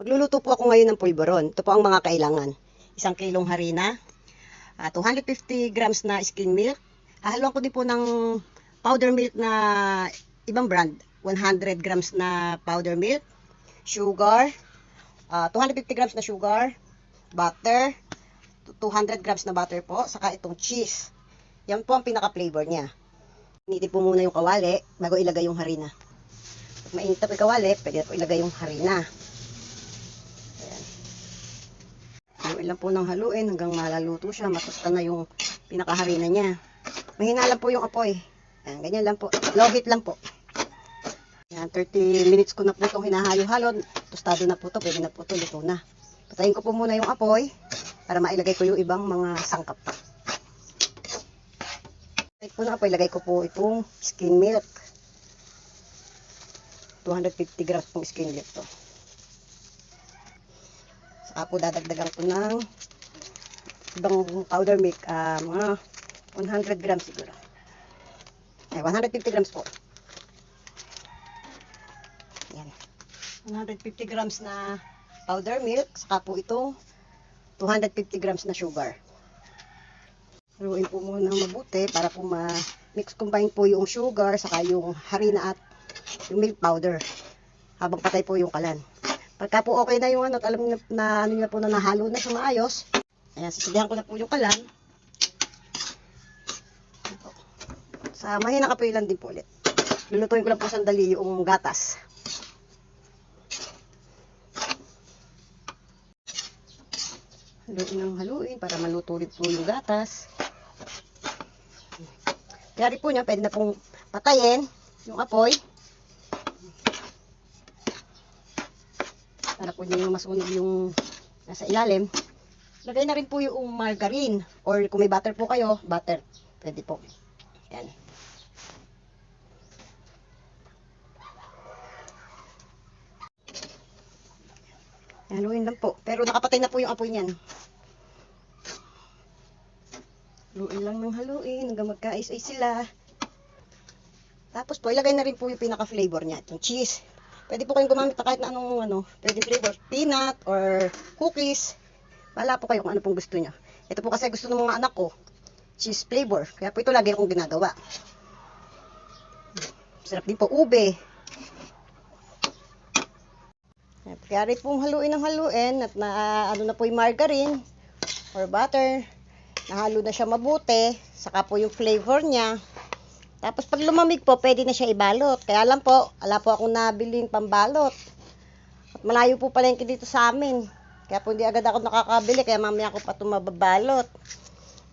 Magluluto po ako ngayon ng pulveron. Ito po ang mga kailangan. Isang kilong harina, ah, 250 grams na skim milk. Hahaluan ko din po ng powder milk na ibang brand. 100 grams na powder milk, sugar, ah, 250 grams na sugar, butter, 200 grams na butter po, saka itong cheese. Yan po ang pinaka-flavor niya. Initin po muna yung kawali bago ilagay yung harina. Mainit na po yung kawali, pwede po ilagay yung harina. Ayan. Haluin lang po ng haluin hanggang malaluto siya. Matusta na yung pinakaharina niya. Mahina lang po yung apoy. Ayan, ganyan lang po. Low heat lang po. Ayan, 30 minutes ko na po itong hinahalo-halo. Tostado na po ito. Pwede na po ito. Luto na. Patayin ko po muna yung apoy para mailagay ko yung ibang mga sangkap pa. Patayin ko na apoy. Ilagay ko po itong skim milk. 250 grams pong skim milk to. Saka po dadagdagan ko ng ibang powder milk. ah, mga 100 grams siguro. Ay, 150 grams po. Yan. 150 grams na powder milk. Saka po itong 250 grams na sugar. Haluin po muna mabuti para po ma-mix combine po yung sugar saka yung harina at yung milk powder habang patay po yung kalan. Pagka po okay na yung ano, alam niyo na ano niyo po na nahalo na siya maayos. Ayan, sisigahan ko na po yung kalan. Sa mahina kapoy lang din po ulit. Lulutuin ko lang po sandali yung gatas. Haluin ng haluin para maluto ulit po yung gatas. Kaya po niya, pwede na pong patayin yung apoy. Para po yung masunog yung nasa ilalim. Lagay na rin po yung margarine. Or kung may butter po kayo, butter. Pwede po. Yan. Haluin lang po. Pero nakapatay na po yung apoy niyan. Haluin lang ng haluin hanggang magkaisay sila. Tapos po, ilagay na rin po yung pinaka-flavor niya. Yung cheese. Pwede po kayong gumamit na kahit na anong ano, pwede flavor. Peanut or cookies. Wala po kayo kung ano pong gusto niyo. Ito po kasi gusto ng mga anak ko. Cheese flavor. Kaya po ito lagi akong ginagawa. Sarap din po ube. Kaya rin pong haluin ng haluin at na ano na po yung margarine or butter. Nahalo na siya mabuti. Saka po yung flavor niya. Tapos pag lumamig po, pwede na siya ibalot. Kaya lang po, ala po akong nabiling pambalot. At malayo po pala yung dito sa amin. Kaya po hindi agad ako nakakabili. Kaya mamaya ko pa ito.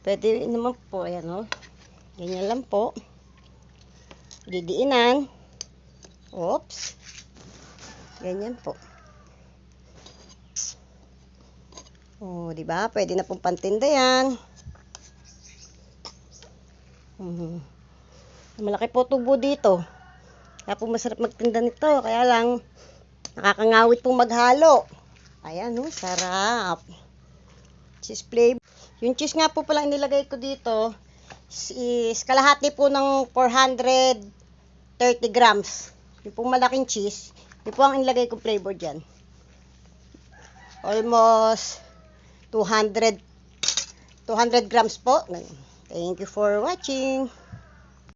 Pwede naman po. Ayan o. Ganyan lang po. Didiinan. Oops. Ganyan po. Oh, di ba? Pwede na pong pantinda yan. Mhm. Malaki po tubo dito. Kaya po masarap magtinda nito. Kaya lang, nakakangawit pong maghalo. Ayan, oh, sarap. Cheese flavor. Yung cheese nga po pala nilagay ko dito is kalahati po ng 430 grams. Yung pong malaking cheese, yun po ang inilagay ko flavor dyan. Almost 200 200 grams po. Thank you for watching.